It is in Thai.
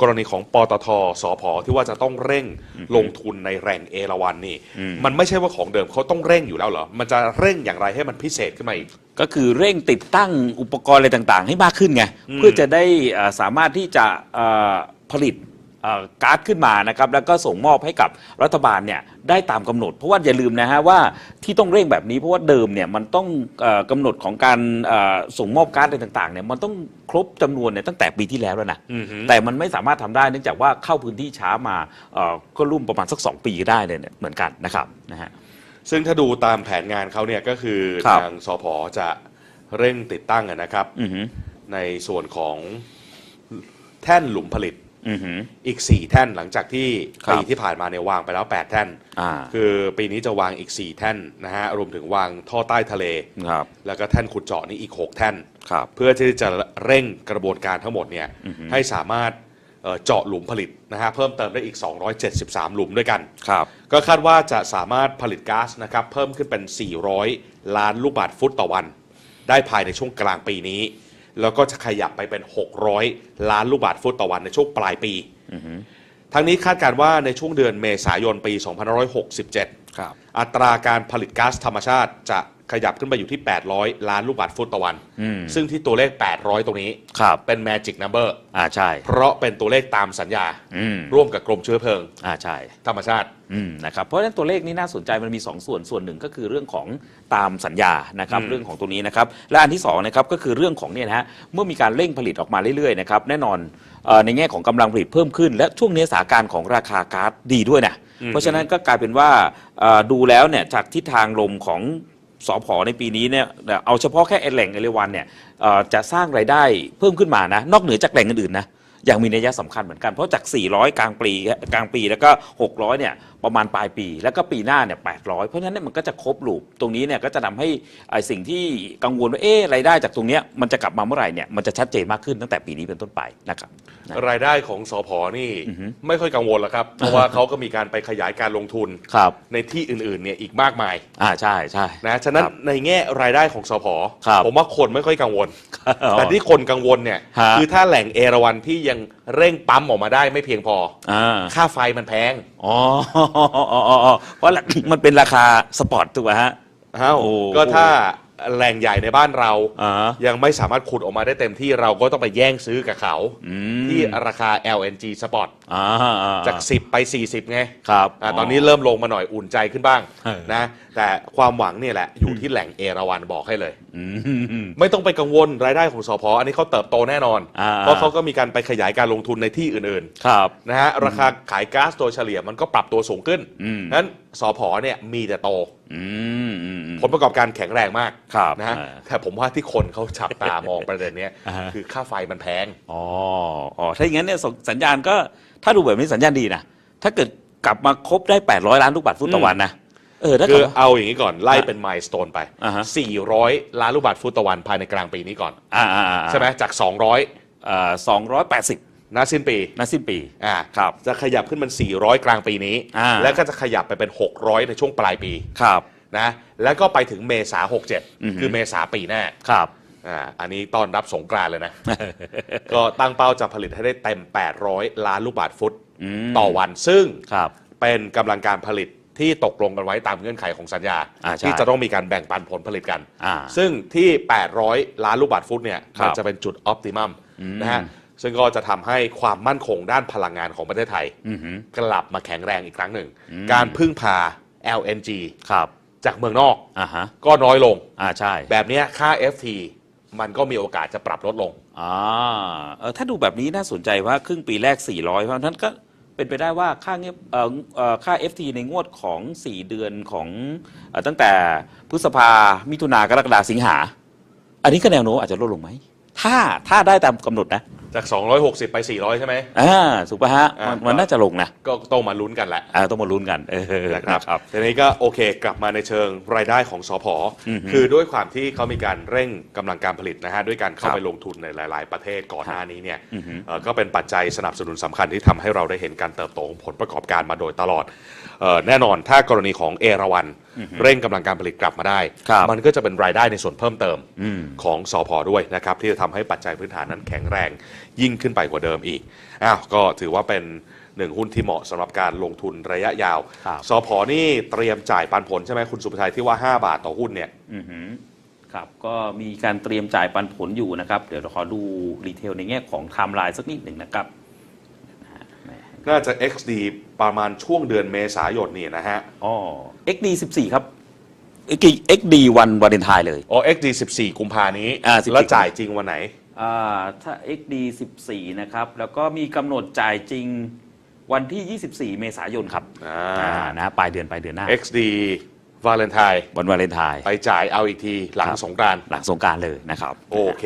กรณีของปตทสพที่ว่าจะต้องเร่งลงทุนในแหล่งเอราวันนี่อืมมันไม่ใช่ว่าของเดิมเขาต้องเร่งอยู่แล้วเหรอ มันจะเร่งอย่างไรให้มันพิเศษขึ้นมาอีก ก็คือเร่งติดตั้งอุปกรณ์อะไรต่างๆ ให้มากขึ้นไงอืมเพื่อจะได้เอ่อสามารถที่จะเอ่อผลิต เอ่อก๊าซขึ้นมานะครับแล้วก็ส่งมอบให้กับรัฐบาลเนี่ยได้ตามกำหนด เพราะว่าอย่าลืมนะฮะว่าที่ต้องเร่งแบบนี้เพราะว่าเดิมเนี่ยมันต้องเอ่อกำหนดของการเอ่อส่งมอบก๊าซอะไรต่างๆเนี่ยมันต้องครบจำนวนเนี่ยตั้งแต่ปีที่แล้วแล้วนะอือฮึแต่มันไม่สามารถทำได้เนื่องจากว่าเข้าพื้นที่ช้ามาเอ่อก็รุ่มประมาณสัก 2 ปีได้เลยเนี่ยเหมือนกันนะครับนะฮะ ซึ่งถ้าดูตามแผนงานเขาเนี่ยก็คือครับ ทางสพจะเร่งติดตั้งอะนะครับ อือหือในส่วนของแท่นหลุมผลิต อือหือ อีก 4 แท่นหลังจากที่ครับ ปีที่ผ่านมาเนี่ยวางไปแล้ว 8 แท่น อ่าคือปีนี้จะวางอีก 4 แท่นนะฮะรวมถึงวางท่อใต้ทะเล ครับแล้วก็แท่นขุดเจาะนี่อีก 6 แท่น ครับ เพื่อที่จะเร่งกระบวนการทั้งหมดเนี่ยอือฮึให้สามารถเอ่อเจาะหลุมผลิตนะฮะเพิ่มเติมได้อีก 273 หลุมด้วยกัน ครับ ก็คาดว่าจะสามารถผลิตก๊าซนะครับเพิ่มขึ้นเป็น 400 ล้านลูกบาศก์ฟุตต่อวัน ได้ภายในช่วงกลางปีนี้ แล้วก็จะขยับไปเป็น 600 ล้านลูกบาศก์ฟุตต่อวันในช่วงปลายปีอือหือทั้งนี้คาดการณ์ว่าในช่วงเดือนเมษายนปี 2567ครับอัตราการผลิตก๊าซธรรมชาติจะ ขยับขึ้นไปอยู่ที่ 800 ล้านลูกบาศก์ฟุตต่อวัน อืมซึ่งที่ตัวเลข 800 ตรงนี้ ครับ เป็น magic number อ่าใช่ เพราะเป็นตัวเลขตามสัญญา อืมร่วมกับกรมเชื้อเพลิง อ่าใช่ ธรรมชาติ อืมนะครับเพราะฉะนั้นตัวเลขนี้น่าสนใจมันมี 2 ส่วนส่วนหนึ่งก็คือเรื่องของตามสัญญานะครับอืมเรื่องของตัวนี้นะครับและอันที่2นะครับก็คือเรื่องของเนี่ยนะฮะเมื่อมีการเร่งผลิตออกมาเรื่อยๆนะครับแน่นอนเอ่อในแง่ของกำลังผลิตเพิ่มขึ้น และช่วงนี้สถานการณ์ของราคาก๊าซดีด้วยนะเพราะฉะนั้นก็กลายเป็นว่าเอ่อดูแล้วเนี่ยจากทิศทางลมของ สอพอในปีนี้เนี่ยเอาเฉพาะแค่แหล่งเอราวันเนี่ยเอ่อจะสร้างรายได้เพิ่มขึ้นมานะ นอกเหนือจากแหล่งอื่นๆนะอย่างมีนัยสำคัญเหมือนกัน เพราะจาก 400 กลางปีกลางปีแล้วก็ 600 เนี่ยประมาณปลายปี แล้วก็ปีหน้าเนี่ย800 เพราะฉะนั้นเนยมันก็จะครบลูปตรงนี้เนี่ยก็จะทำให้ไอ้สิ่งที่กังวลว่าเอ๊ะรายได้จากตรงเนี้ยมันจะกลับมาเมื่อไหร่เนี่ยมันจะชัดเจนมากขึ้นตั้งแต่ปีนี้เป็นต้นไปนะครับนะรายได้ของสอพอนี่อือฮึไม่ค่อยกังวลแล้วครับ เพราะว่าเขาก็มีการไปขยายการลงทุนครับในที่อื่นๆเนี่ยอีกมากมายอ่าใช่ใช่นะฉะนั้นครับในแง่รายได้ของสอพอครับผมว่าคนไม่ค่อยกังวลแต่ที่คนกังวลเนี่ยฮะคือถ้าแหล่งเอราวันที่ยัง เร่งปั๊มออกมาได้ไม่เพียงพออ่า ค่าไฟมันแพงอ๋ออ๋ออ๋ออ๋อเพราะมันเป็นราคาสปอร์ตถูกไหมฮะ อ้าวโอ้ ก็ถ้า แหล่งใหญ่ในบ้านเรา อ่า ยังไม่สามารถขุดออกมาได้เต็มที่เราก็ต้องไปแย่งซื้อกับเขา อืม ที่ราคา LNG Spot อ่าอ่จาก 10 ไป 40 ไงครับอ่าตอนนี้เริ่มลงมาหน่อยอุ่นใจขึ้นบ้างเออ นะแต่ความหวังเนี่ยแหละอยู่ที่แหล่งเอราวันบอกให้เลย อืม ไม่ต้องไปกังวลรายได้ของสพอันนี้เขาเติบโตแน่นอน อ่า เพราะเขาก็มีการไปขยายการลงทุนในที่อื่นครับ ๆนะฮะราคาขายก๊าซโดยเฉลี่ยมันก็ปรับตัวสูงขึ้นอืม นั้นสพเนี่ยมีแต่โต อืมอืมอืม ผลประกอบการแข็งแรงมากครับนะฮะอ่าแต่ผมว่าที่คนเขาจับตามองประเด็นเนี้ยอ่าฮะคือค่าไฟมันแพงอ๋ออ๋อถ้าอย่างนั้นเนี่ยส่งสัญญาณก็ถ้าดูแบบนี้สัญญาณดีนะถ้าเกิดกลับมาครบได้ 800 ล้านลูกบาศก์ฟุตต่อวันนะเออถ้าคืเกิอดเอาอย่างนี้ก่อนไล่เป็นไมล์สโตนไปอ่าฮะ400 ล้านลูกบาศก์ฟุตต่อวันภายในกลางปีนี้ก่อนอ่าอ่าอ่าใช่ไหมจาก 200เอ่อสองร้อยแปดสิบณสิ้นปีนะสิ้นปี อ่า ครับ จะขยับขึ้นเป็น 400 กลางปีนี้อ่าแล้วก็จะขยับไปเป็น 600 ในช่วงปลายปี ครับ นะแล้วก็ไปถึงเมษาอือฮึ67 คือเมษาปีหน้าครับอ่าอันนี้ต้อนรับสงกรานต์เลยนะ ก็ตั้งเป้าจะผลิตให้ได้เต็ม 800 ล้านลูกบาศก์ฟุตอืมต่อวันซึ่งครับเป็นกำลังการผลิตที่ตกลงกันไว้ตามเงื่อนไขของสัญญาอ่าใช่ที่จะต้องมีการแบ่งปันผลผลิตกันอ่าซึ่งที่ 800 ล้านลูกบาศก์ฟุตเนี่ยครับมันจะเป็นจุดออ t ติมัมอืมนะฮะซึ่งก็จะทำให้ความมั่นคงด้านพลังงานของประเทศไทยอือหือกลับมาแข็งแรงอีกครั้งหนึ่งอืมการพึ่งพา LNG ครับ จากเมืองนอกอ่าฮะก็น้อยลง อ่าใช่แบบเนี้ยค่า FT มันก็มีโอกาสจะปรับลดลง อ่าเออถ้าดูแบบนี้น่าสนใจว่าครึ่งปีแรก 400 เพราะฉะนั้นก็เป็นไปได้ว่าค่าเงียบเอ่อเอ่อค่า FT ในงวดของ 4 เดือนของเอ่อตั้งแต่พฤษภามิถุนากรกฎาสิงหา อันนี้ก็แนวโน้มอาจจะลดลงไหม ถ้าถ้าได้ตามกำหนดนะ จาก 260 ไป 400 ใช่ไหม อ่าถูกป่ะฮะอ่ามัมันมันน่าจะลงนะก็ต้องมาลุ้นกันแหละอ่าต้องมาลุ้นกันเออนะครับทีนี้ก็โอเคกลับมาในเชิงรายได้ของสพอือฮึคือด้วยความที่เขามีการเร่งกำลังการผลิตนะฮะด้วยการเข้าครับไปลงทุนในหลาย ๆ ประเทศก่อนหน้านี้เนี่ยอือฮึเอ่อก็เป็นปัจจัยสนับสนุนสำคัญที่ทำให้เราได้เห็นการเติบโตของผลประกอบการมาโดยตลอดเอ่อ แน่นอนถ้ากรณีของเอราวันเร่งกำลังการผลิตกลับมาได้ครับมันก็จะเป็นรายได้ในส่วนเพิ่มเติมอืมของสอพอด้วยนะครับ ที่จะทำให้ปัจจัยพื้นฐานนั้นแข็งแรงยิ่งขึ้นไปกว่าเดิมอีกอ้าวก็ถือว่าเป็นหนึ่งหุ้นที่เหมาะสำหรับการลงทุนระยะยาวครับสพนี่เตรียมจ่ายปันผลใช่ไหมคุณสุภชัยที่ว่า 5 บาทต่อหุ้นเนี่ยอือหือครับก็มีการเตรียมจ่ายปันผลอยู่นะครับ เดี๋ยวเราขอดูรีเทลในแง่ของไทม์ไลน์สักนิดหนึ่งนะครับนะฮะแหม น่าจะ XD ประมาณช่วงเดือนเมษายนนี่นะฮะอ๋อ XD 14 ครับ XD XD วันวาเลนไทน์เลย อ๋อ XD 14 กุมภานี้อ่า14 แล้วจ่ายจริงวันไหน อ่าถ้า XD 14 นะครับ แล้วก็มีกำหนดจ่ายจริงวันที่ 24 เมษายนครับอ่า อ่านะปลายเดือนปลายเดือนหน้า XD วาเลนไทน์วันวาเลนไทน์ไปจ่ายเอาอีกทีหลังครับสงกรานต์หลังสงกรารเลยนะครับ โอเค